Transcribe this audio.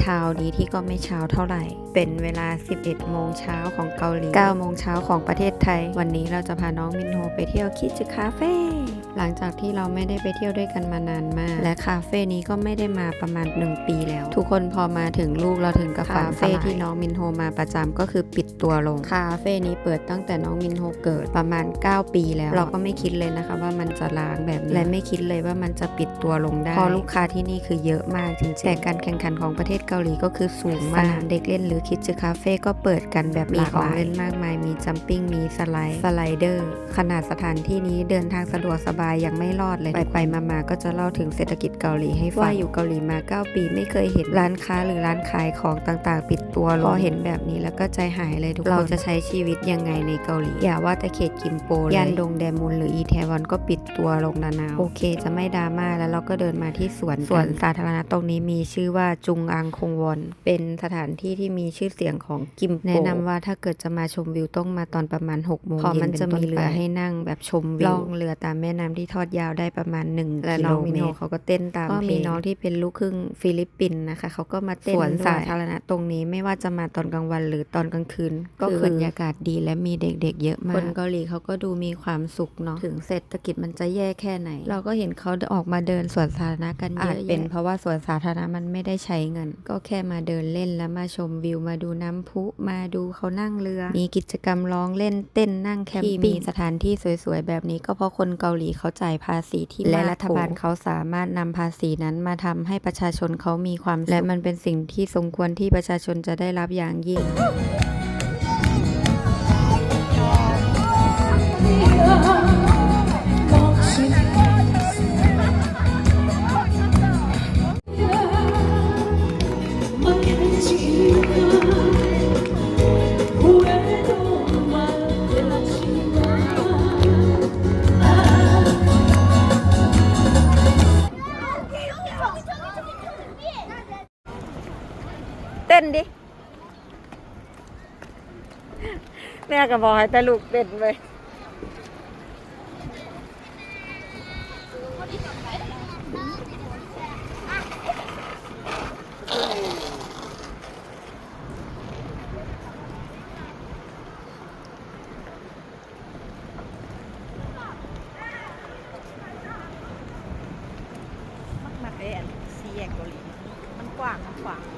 เช้านี้ที่ก็ไม่เช้าเท่าไหร่ เป็นเวลา 11 โมงเช้าของเกาหลี 9 โมงเช้าของประเทศไทย วันนี้เราจะพาน้องมินโฮไปเที่ยวคิจิคาเฟ่ หลังจากที่เราไม่ได้ไปเที่ยวด้วยกันมานานมาก และคาเฟ่นี้ก็ไม่ได้มาประมาณ 1 ปีแล้ว ทุกคนพอมาถึงลูกเราถึงกับคาเฟ่ที่น้องมินโฮมาประจำก็คือปิดตัวลงคาเฟ่นี้เปิดตั้งแต่น้องมินโฮเกิดประมาณ 9 ปีแล้ว เราก็ไม่คิดเลยนะคะว่ามันจะล้างแบบนี้และไม่คิดเลยว่ามันจะปิดตัวลงได้เพราะลูกค้าที่นี่คือเยอะมากจริงๆแต่การแข่งขันของประเทศเกาหลีก็คือสูงมากสนามเด็กเล่นหรือคิดจะคาเฟ่ก็เปิดกันแบบมีของเล่นมากมายมีจัมปิ้งมีสไลด์สไลเดอร์ขนาดสถานที่นี้เดินทางสะดวกสบายยังไม่รอดเลยไปไปๆมาๆก็จะเล่าถึงเศรษฐกิจเกาหลีให้ฟังว่าอยู่เกาหลีมา 9 ปีไม่เคยเห็นร้านค้าหรือร้านขายของต่างๆ ปิดตัวลงพอเห็นแบบนี้แล้วก็ใจหายเลยทุกคนเราจะใช้ชีวิตยังไงในเกาหลี อย่าว่าแต่เขตกิมโปเลยย่านดงแดมุนหรืออีแทวอนก็ปิดตัวลงนานาวโอเค จะไม่ดราม่าแล้วเราก็เดินมาที่สวนสวนสาธารณะตรงนี้มีชื่อว่าจุงอังคงวอนเป็นสถานที่ที่มีชื่อเสียงของกิมโปแนะนำว่าถ้าเกิดจะมาชมวิวต้องมาตอนประมาณ6โมงเพราะมันจะมีเรือให้นั่งแบบชมวิวล่องเรือตามแม่น้ำที่ทอดยาวได้ประมาณ1และน้องมิโนเขาก็เต้นตามก็มีน้องที่เป็นลูกครึ่งฟิลิปปินส์นะคะเขาก็มาเต้นสวนสาธารณะตรงนี้ไม่ว่าจะมาตอนกลางวันหรือตอนกลางคืน ก็คือบรรยากาศดีและมีเด็กๆ เยอะมากคนเกาหลีเขาก็ดูมีความสุขเนาะถึงเศรษฐกิจมันจะแย่แค่ไหน เราก็เห็นเขาออกมาเดินสวนสาธารณะกันเยอะอาจเป็น เพราะว่าสวนสาธารณะมันไม่ได้ใช้เงิน ก็แค่มาเดินเล่นแล้วมาชมวิวมาดูน้ำพุมาดูเขานั่งเรือ มีกิจกรรมร้องเล่นเต้นนั่งแคมปิ้งสถานที่สวยๆแบบนี้ก็เพราะคนเกาหลีเขาจ่ายภาษีที่และรัฐบาลเขาสามารถนำภาษีนั้นมาทำให้ประชาชนเขามีความสุขและมันเป็นสิ่งที่สมควรที่ประชาชนจะได้รับอย่างยิ่ง เป็นดิ แม่ก็บอกให้แต่ลูกเป็นไปมักมักเอ็นเสียกเกาหลีมันกว้างมันกว้าง